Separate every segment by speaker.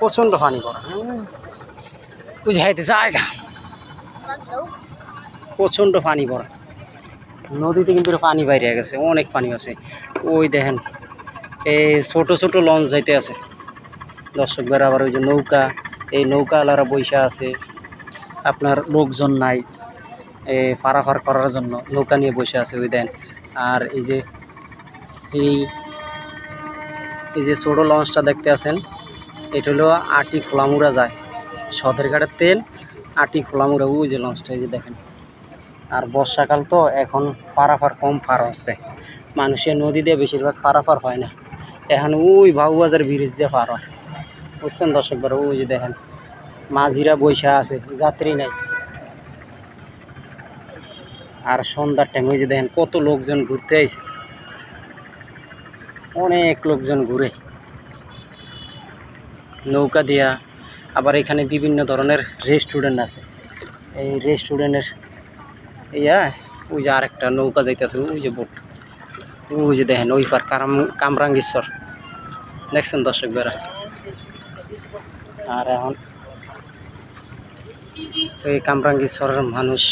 Speaker 1: প্রচণ্ড পানি পড়া বুঝাইতে জায়গা প্রচণ্ড পানি পড়া নদীতে কিন্তু পানি বাইরে গেছে, অনেক পানি আছে। ওই দেখেন এই ছোট ছোট লঞ্চ যাইতে আছে। দর্শক বের আবার ওই যে নৌকা, এই নৌকাওয়ালারা বৈশা আছে। আপনার লোকজন নাই, এ পারাপার করার জন্য নৌকা নিয়ে বসে আছে, ওই দেন। আর এই যে, এই এই যে ছোটো লঞ্চটা দেখতে আছেন এটা হলো আটি খোলামুড়া যায়। সদরঘাটের তেল, আটি খোলামুড়া, ওই যে লঞ্চটা এই যে দেখেন। আর বর্ষাকাল তো এখন পারাপার কম পার হচ্ছে। মানুষের নদী দিয়ে বেশিরভাগ পারাপার হয় না। এখন ওই বাবুবাজার ব্রিজ দিয়ে পার হয়। বুঝছেন দর্শক বারো ওই যে দেখেন। মাঝিরা বৈশা আছে, যাত্রী নাই। আর সন্ধ্যার টাইম ওই যে দেখেন, কত লোকজন ঘুরতে আইছে। অনেক লোকজন ঘুরে। নৌকা দিয়া আবার এখানে বিভিন্ন ধরনের রেস্টুরেন্ট আছে। এই রেস্টুরেন্টের ইয়া, ওই যে আরেকটা নৌকা যাইতেছে, ওই যে বোট ওই যে দেখেন, ওই পার কারাম, কামরাঙ্গীশ্বর। দেখছেন দর্শক বেড়া আর এখন এই কামরাঙ্গীশ্বরের মানুষ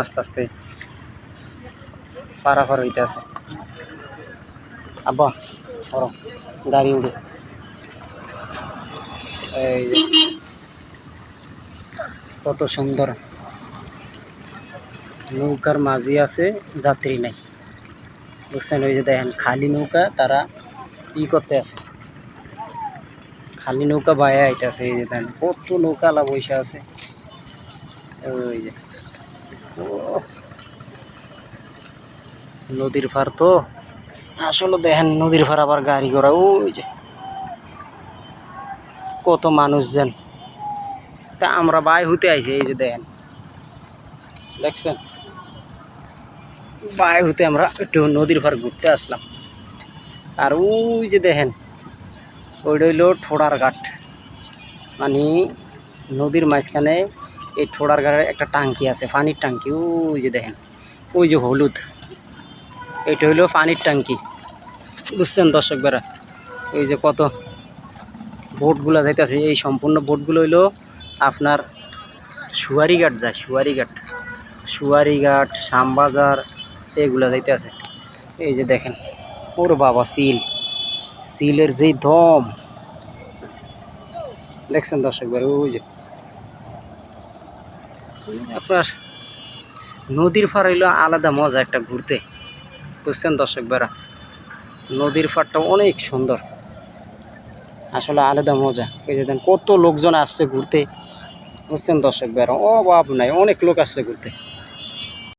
Speaker 1: আস্তে আস্তে পারাপার হইতে আছে আব্বা ধরো গাড়ি উড়ে। এই কত সুন্দর নৌকার মাঝি আছে, যাত্রী নাই। বুঝছেন, ওই যে দেখেন, খালি নৌকা, তারা ই করতে আছে। খালি নৌকা বায়া এটা আছে এই যে দেখেন, কত নৌকা আলা বসে আছে। ওই যে নদীর পার তো। আসলে দেখেন, নদীর পার আবার গাড়ি ঘোড়া, ওই যে। কত মানুষজন তা আমরা বাই হতে আইছি, এই যে দেখেন। দেখছেন? বাই হতে আমরা একটু নদীর পার ঘুরতে আসলাম। আর ওই যে দেখেন, ওইটা হইল ঠোড়ার ঘাট। মানে নদীর মাঝখানে এই ঠোড়ার ঘাটের একটা টাঙ্কি আছে, পানির টাঙ্কি। ওই যে দেখেন, ওই যে হলুদ। এটা হইল পানির টাঙ্কি। বুঝছেন দর্শক বেড়া এই যে কত বোটগুলো যাইতেছে, এই সম্পূর্ণ বোটগুলো হইল আপনার সুয়ারিঘাট যায়, সুয়ারিঘাট। সুয়ারিঘাট, শ্যামবাজার, এগুলা যাইতে আছে এই যে দেখেন, ওর বাবা সিল। সিলের যেই দম। দেখছেন দর্শক বেড়া ওই যে। আপনার নদীর পার হইল আলাদা মজা একটা ঘুরতে। বুঝছেন দর্শক বেড়া নদীর পাড়টা অনেক সুন্দর। আসলে আলাদা মজা। এই যে কত লোকজন আসছে ঘুরতে। বুঝছেন দর্শক বেড়া অভাব নাই, অনেক লোক আসছে ঘুরতে।